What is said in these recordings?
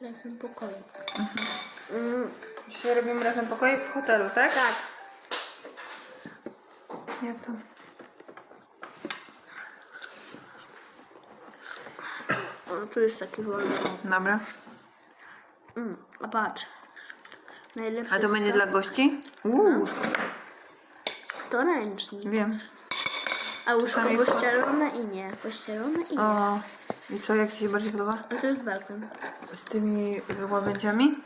Razem pokoju. Dzisiaj robimy razem pokoje w hotelu, tak? Tak. Jak tam? O, tu jest taki wolny. Dobra. Mm, a patrz. Najlepsze A to jest będzie dla gości? Uuu, to ręcznik. wiem. A łóżko Czasami pościelone i nie. Pościelone i nie. O, i co, jak Ci się bardziej podoba? A to jest balkon. Z tymi łabędziami?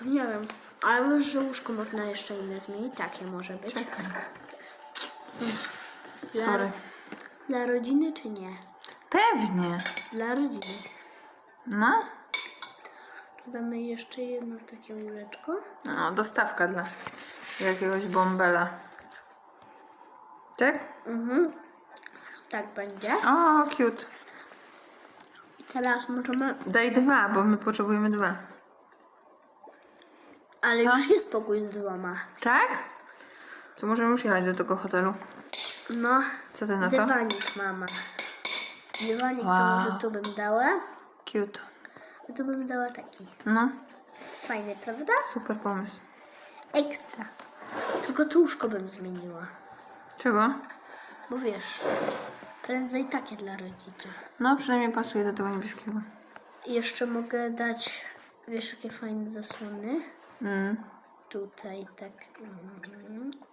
Nie wiem. Ale wiesz, że łóżko można jeszcze inne zmienić. Takie może być. Czekaj. Dla, Sorry. Dla rodziny czy nie? Pewnie. Dla rodziny. No. Tu damy jeszcze jedno takie łóżeczko. No, dostawka dla jakiegoś bombela. Tak? Mhm. Tak będzie. O, cute. Teraz możemy... Daj dwa, bo my potrzebujemy dwa. Ale Co? już jest pokój z dwoma. Tak? To możemy już jechać do tego hotelu. No. Co ty na to? Dywanik mama. Dywanik Wow. to może tu bym dała. Cute. A tu bym dała taki. No, Fajny, prawda? super pomysł. Ekstra. Tylko tu łóżko bym zmieniła. Czego? Bo wiesz, prędzej takie dla rodziców. No, przynajmniej pasuje do tego niebieskiego. I jeszcze mogę dać, wiesz, jakie fajne zasłony. Mm. Tutaj tak.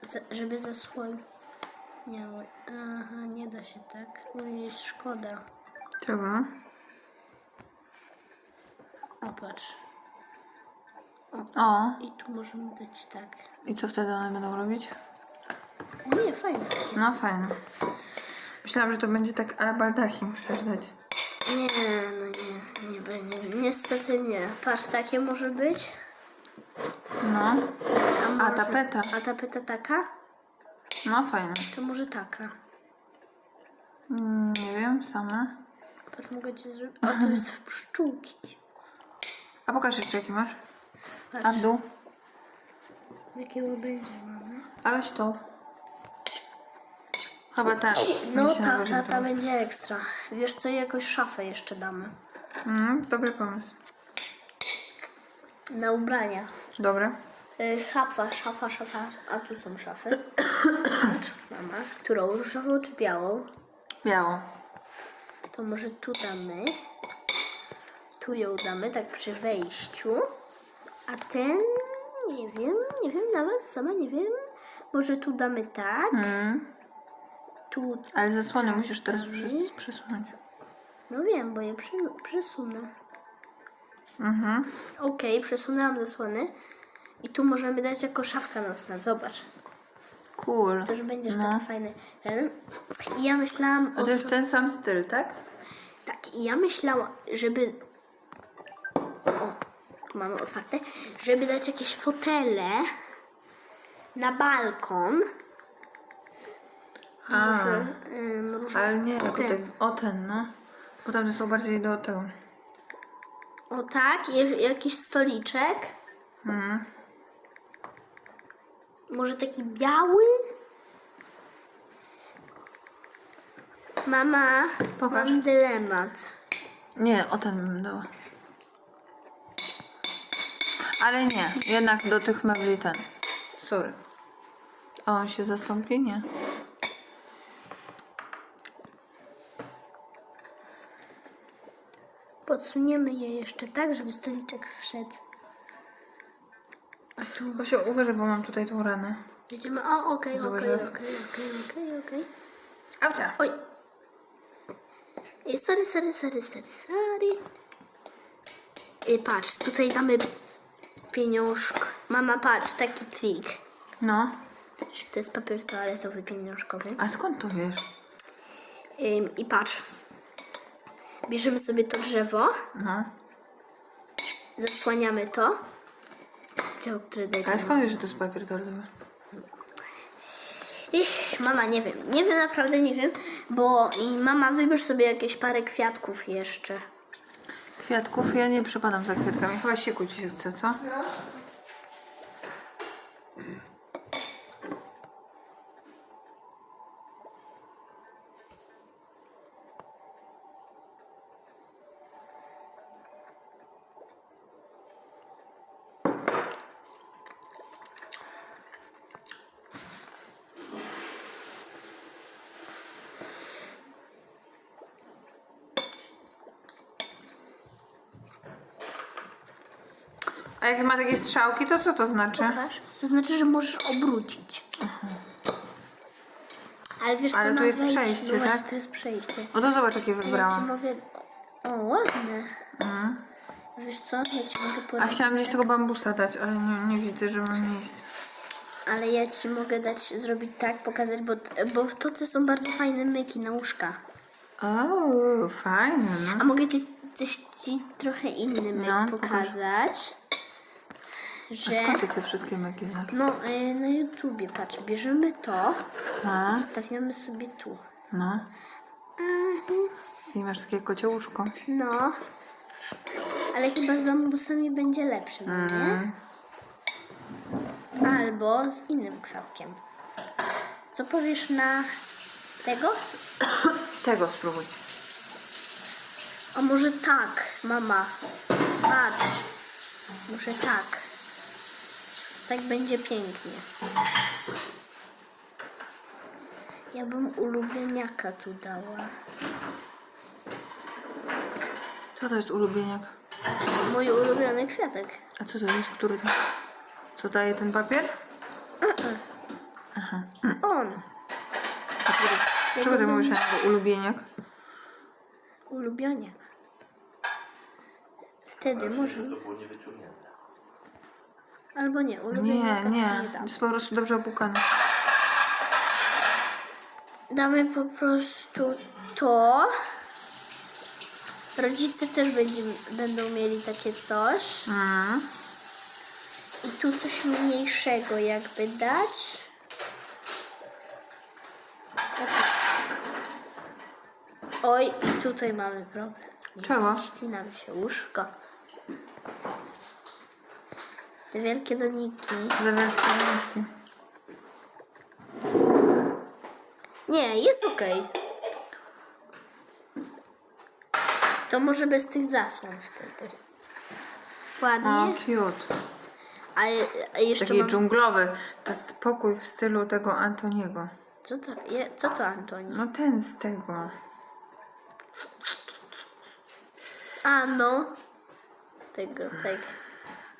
Za- żeby zasłaniały. Aha, nie da się tak. Ojej, szkoda. Czego? O, patrz. O, I tu możemy dać tak. i co wtedy one będą robić? Nie, fajne. No, fajne. Myślałam, że to będzie tak ale baldachim chcesz dać. Nie, no nie, nie będzie. Niestety nie. Patrz, takie może być. No, A, a może, tapeta. A tapeta taka? No, fajne. To może taka. Mm, nie wiem, same. Patrz, mogę ci zrobić. O, tu jest w pszczółki. A pokaż jeszcze jaki masz. A Patrz, dół? jakiego będzie mamy. A weź tą. Chyba ta. No, mi się ta, najbardziej ta, ta podoba. będzie ekstra. Wiesz co, jakoś szafę jeszcze damy. Mm, dobry pomysł. Na ubrania. Dobry. Y, Szafa, szafa, szafa. A tu są szafy. Patrz, mama. Którą? Różową czy białą? Biało. To może tu damy. Tu ją damy, tak przy wejściu. A ten, nie wiem, nie wiem nawet, sama nie wiem. Może tu damy tak. Mm. Tu, Ale zasłony musisz teraz przes- przesunąć. no wiem, bo je przesunę. Mhm. Okej, przesunęłam zasłony. I tu możemy dać jako szafka nocna, zobacz. Cool. To, że będziesz No. taki fajny. ten. I ja myślałam A o... to jest ten sam styl, tak? Tak, i ja myślałam, żeby... O, tu mamy otwarte. Żeby dać jakieś fotele na balkon. A, ym, ale nie, jako ten. o ten, no. Bo tamte są bardziej do tego. O tak, i jakiś stoliczek. Mhm. Może taki biały? Mama, Pokaż. mam dylemat. Nie, o ten bym dała. Ale nie, jednak do tych mebli ten. Sorry. A on się zastąpi? Nie. Podsuniemy je jeszcze tak, żeby stoliczek wszedł. A tu Właśnie uważaj, bo mam tutaj tą ranę. Jedziemy. O, okej, Zobacz, okej, okej, okej, okej, okej. Aucia! Oj. Ej, sorry, sorry, sorry, sorry, sorry. I patrz, tutaj damy pieniążk. Mama, patrz, taki trik. No, To jest papier toaletowy pieniążkowy. a skąd to wiesz? Ym, I patrz. Bierzemy sobie to drzewo, No. zasłaniamy to. Dzieło, które Ale dajemy. skąd wiesz, że to jest papier toaletowy? Ich, mama, nie wiem. Nie wiem, naprawdę nie wiem. Bo i mama, wybierz sobie jakieś parę kwiatków jeszcze. Kwiatków? Ja nie przepadam za kwiatkami. Chyba się chce, co? No. Jak ma takie strzałki, to co to znaczy? Pokaż. To znaczy, że możesz obrócić. Ale wiesz co, Ale tu na jest wejściu- przejście, no właśnie, tak? to jest przejście. No to zobacz, jakie Ja ci wybrałam. mogę... O, ładne. Mhm. Wiesz co, ja ci mogę A poradzić. chciałam gdzieś tego bambusa dać, ale nie, nie widzę, że mam miejsce. Ale ja ci mogę dać, zrobić tak, pokazać, bo, bo w toce są bardzo fajne myki na łóżka. O, fajne, A no. mogę ci, też ci trochę inny myk No, pokaż. pokazać. A Że... skąd ty te wszystkie znasz? No, y, na YouTubie, patrz, bierzemy to A, i stawiamy sobie tu. no. Mhm. I masz takie kociołuszko. No, ale chyba z bambusami będzie lepsze, no nie? Mm. Albo z innym kwiatkiem. Co powiesz na tego? Tego spróbuj. A może tak, mama. Patrz. Muszę tak. Tak będzie pięknie. Ja bym ulubieniaka tu dała. Co to jest ulubieniak? Mój ulubiony kwiatek. A co to jest? Który to? Co daje ten papier? On. A Ja czego ty mówisz na niego ulubieniak? Ulubioniak. Wtedy może. To było niewyciągnięte. Albo nie, Nie, ulubieniaka nie. nie dam. Jest po prostu dobrze opłukany. Damy po prostu to. Rodzice też będzie, będą mieli takie coś. Mm. I tu coś mniejszego jakby dać. Oj, i tutaj mamy problem. Nie Czego? mieści nam się łóżko. Te wielkie doniki. Za wielkie rączki. Nie, jest okej. To może bez tych zasłon wtedy. O, Ładnie. cute. A, a jeszcze Taki mam... dżunglowy. To jest pokój w stylu tego Antoniego. Co to, je, co to Antoni? No ten z tego. A no. Tego, tego.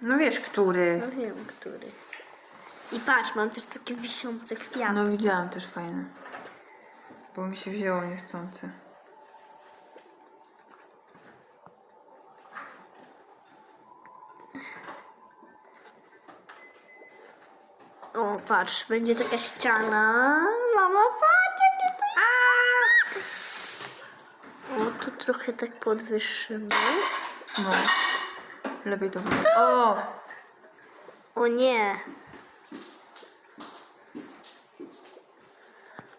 No wiesz, który. No wiem, który. I patrz, mam też takie wiszące kwiaty. No widziałam też fajne. Bo mi się wzięło niechcący. O, patrz, będzie taka ściana. Mama, patrz, jakie to jest. O, tu trochę tak podwyższymy. No. Lepiej to. O! O nie.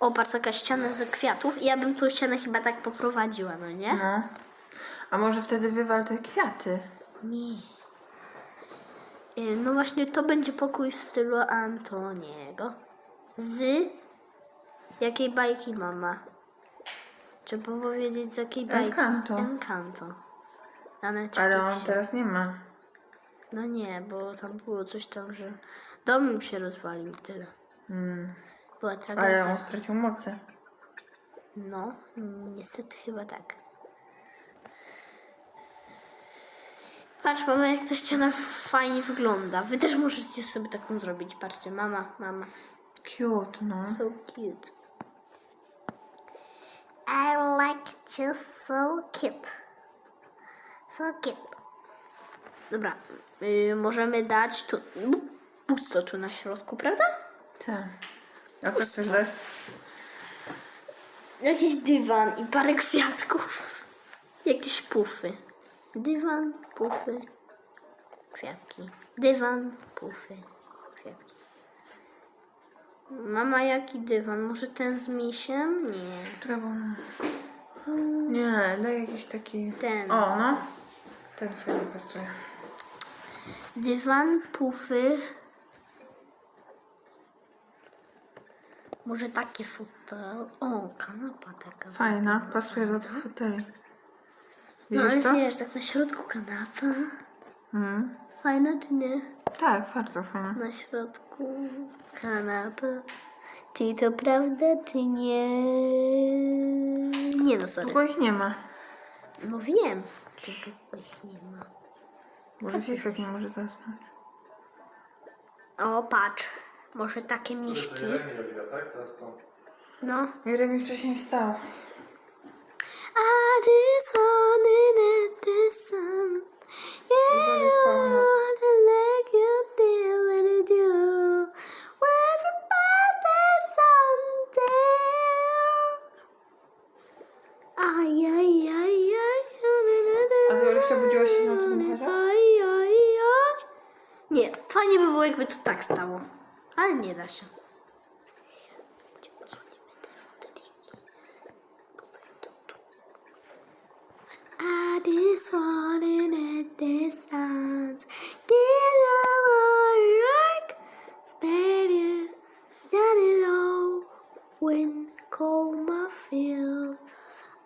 O, patrz, taka ściana ze kwiatów. I ja bym tą ścianę chyba tak poprowadziła, no nie? No. A może wtedy wywal te kwiaty? Nie. Y, No właśnie, to będzie pokój w stylu Antoniego. Z jakiej bajki mama? Trzeba powiedzieć z jakiej bajki? Encanto. Encanto. Na Ale on teraz nie ma. No nie, bo tam było coś tam, że dom im się rozwalił i tyle. Mm. Była Ale tragedia. on stracił moce. No, niestety chyba tak. Patrz, mama, jak ta ściana fajnie wygląda. Wy też możecie sobie taką zrobić. Patrzcie, mama, mama. Cute, no. So cute. I like you so cute. So cute. Dobra, y, możemy dać tu pusto tu na środku, prawda? Tak. A co chcesz dać? Jakiś dywan i parę kwiatków. Jakieś pufy. Dywan, pufy, kwiatki. Dywan, pufy, kwiatki. Mama, jaki dywan? Może ten z misiem? Nie. Czekaj, bo... Nie, daj jakiś taki... Ten. O, no. Ten fajnie pasuje. Dywan, pufy. Może takie fotel. O, kanapa taka. Fajna, pasuje do tych foteli. No Widzisz ale to? wiesz, tak na środku kanapa. Mm. Fajna czy nie? Tak, bardzo fajna. Na środku kanapa. Czy to prawda, czy nie? Nie no, sorry. Długo ich nie ma. No wiem, ich nie ma. Może Fifek nie może zasnąć. O, patrz. Może takie miszki. To tak? No. Jeremi wcześniej wstał. I just wanna let the sun. Yeah, I wanna let you feel what it do. Where the birthday sun there. Aj, aj, aj, aj. A ty Olewcia budziła się nocy dmuchacza? Aj, aj, aj. Nie, fajnie by było, jakby to tak stało. Ale nie da się. I just wanna let the sounds. Baby, down low cold my.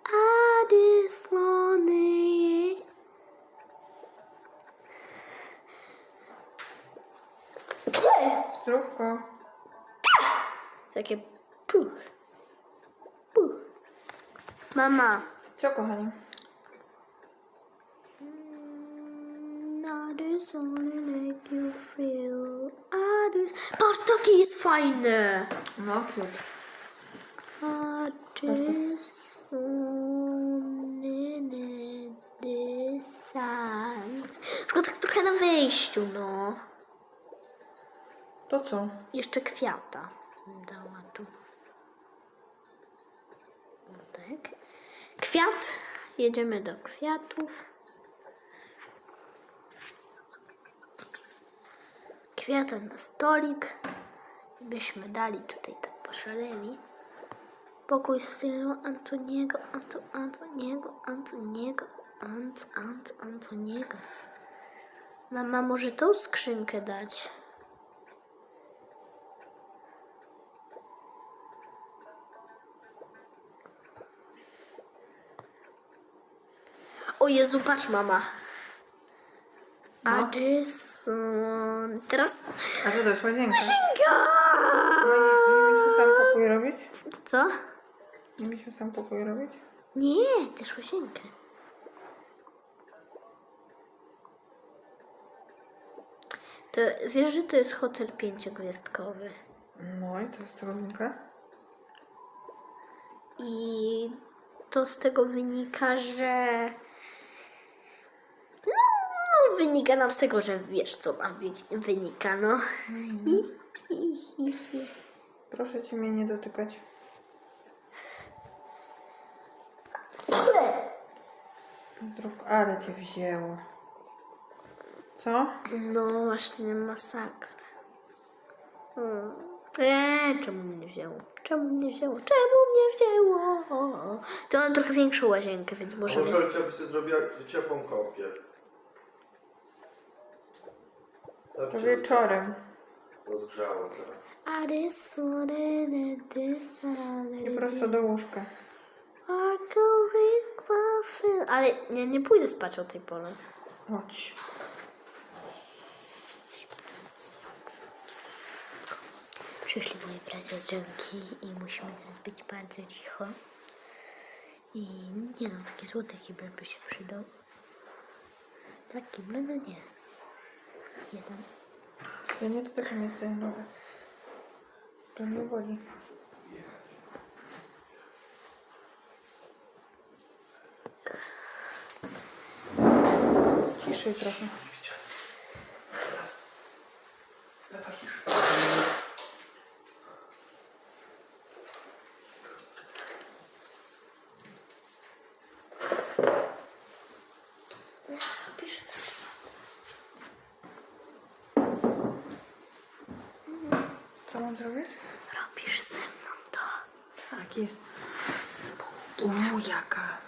I just wanna Zdrówko. Takie puch. Puch. Mama. Co kochani? I just wanna make you feel. Just... Patrz, takie jest fajne. No cute. The sounds. Tylko tak trochę na wejściu, no. To co? Jeszcze kwiata bym dała tu. O tak. Kwiat. Jedziemy do kwiatów. Kwiata na stolik. Byśmy dali tutaj tak poszaleli. Pokój w stylu Antoniego, Anto, Antoniego, Antoniego, Ant, Ant, Antoniego. Mama może tą skrzynkę dać. O Jezu, patrz mama. No. Addison. Teraz... A co to jest łazienka? Księga! Nie, nie mieliśmy sam pokój robić? Co? Nie mieliśmy sam pokój robić? Nie, też łazienkę. To wiesz, że to jest hotel pięciogwiazdkowy. No i to jest ta łazienka? I to z tego wynika, że. No, wynika nam z tego, że wiesz, co nam wy- wynika, no. Proszę cię mnie nie dotykać. Zdrówko, ale cię wzięło. Co? No właśnie, masakra. Eee, czemu mnie wzięło? Czemu mnie wzięło? Czemu mnie wzięło? To mam trochę większą łazienkę, więc może Olcia by sobie zrobiła ciepłą kąpię. Tak To się wieczorem. Rozgrzało. I this out. I prosto do łóżka. Ale nie, nie pójdę spać o tej porze. Chodź. Przyszli moi bracia z dżemki i musimy teraz być bardzo cicho. I nie no, taki złoty kibel by się przydał. Tak, kible, no nie. Jeden. Ja nie dotykam mnie tej nogę. To mnie boli. Ciszej trochę. Robisz ze Co mam zrobić? Robisz ze mną to. Tak, jest. Jaka fajna. Wiesz, to